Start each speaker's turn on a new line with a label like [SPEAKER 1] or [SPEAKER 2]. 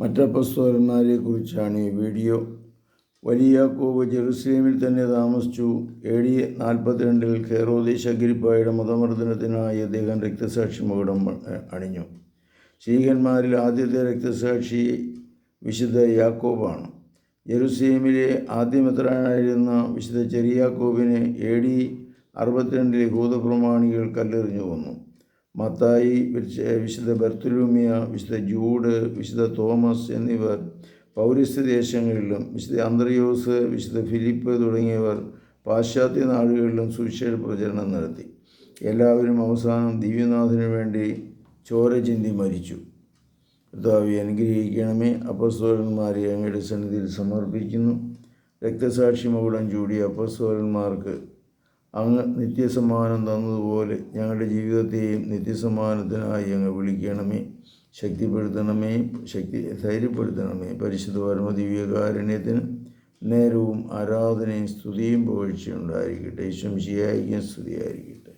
[SPEAKER 1] മറ്റപ്പസ്തോലന്മാരെ കുറിച്ചാണ് ഈ വീഡിയോ. വലിയ യാക്കോബ് ജെറുസലേമിൽ തന്നെ താമസിച്ചു. എ ഡി നാൽപ്പത്തിരണ്ടിൽ ഖേറോദേശ അഗിരിപ്പായുടെ മതമർദ്ദനത്തിനായി അദ്ദേഹം രക്തസാക്ഷി മകുടം അണിഞ്ഞു. ശ്രീകന്മാരിൽ ആദ്യത്തെ രക്തസാക്ഷി വിശുദ്ധ യാക്കോബാണ്. ജെറുസലേമിലെ ആദ്യമെത്രാനായിരുന്ന വിശുദ്ധ ചെറിയാക്കോബിനെ എ ഡി അറുപത്തിരണ്ടിൽ ഭൂതപ്രമാണികൾ കല്ലെറിഞ്ഞു കൊന്നു. മത്തായി വിശുദ്ധ ബർത്തുലൂമിയ വിശുദ്ധ ജൂഡ് വിശുദ്ധ തോമസ് എന്നിവർ പൗരസ്ത്യ ദേശങ്ങളിലും വിശുദ്ധ അന്ത്രയോസ് വിശുദ്ധ ഫിലിപ്പ് തുടങ്ങിയവർ പാശ്ചാത്യ നാടുകളിലും സുവിശേഷ പ്രചരണം നടത്തി. എല്ലാവരും അവസാനം ദിവ്യനാഥന് വേണ്ടി ചോര ചിന്തി മരിച്ചു. കർത്താവി അനുഗ്രഹിക്കണമേ. അപ്പസ്തോലന്മാരെ അങ്ങയുടെ സന്നിധിയിൽ സമർപ്പിക്കുന്നു. രക്തസാക്ഷി മകുടം ചൂടിയ അപ്പസ്തോലന്മാർക്ക് അങ്ങ് നിത്യസമ്മാനം തന്നതുപോലെ ഞങ്ങളുടെ ജീവിതത്തെയും നിത്യസമ്മാനത്തിനായി അങ്ങ് വിളിക്കണമേ. ശക്തിപ്പെടുത്തണമേ ശക്തി ധൈര്യപ്പെടുത്തണമേ. പരിശുദ്ധ പരമദിവ്യകാരുണ്യത്തിന് നേരവും ആരാധനയും സ്തുതിയും പുകഴ്ചയുണ്ടായിരിക്കട്ടെ ശംശിയായിരിക്കും സ്തുതിയായിരിക്കട്ടെ.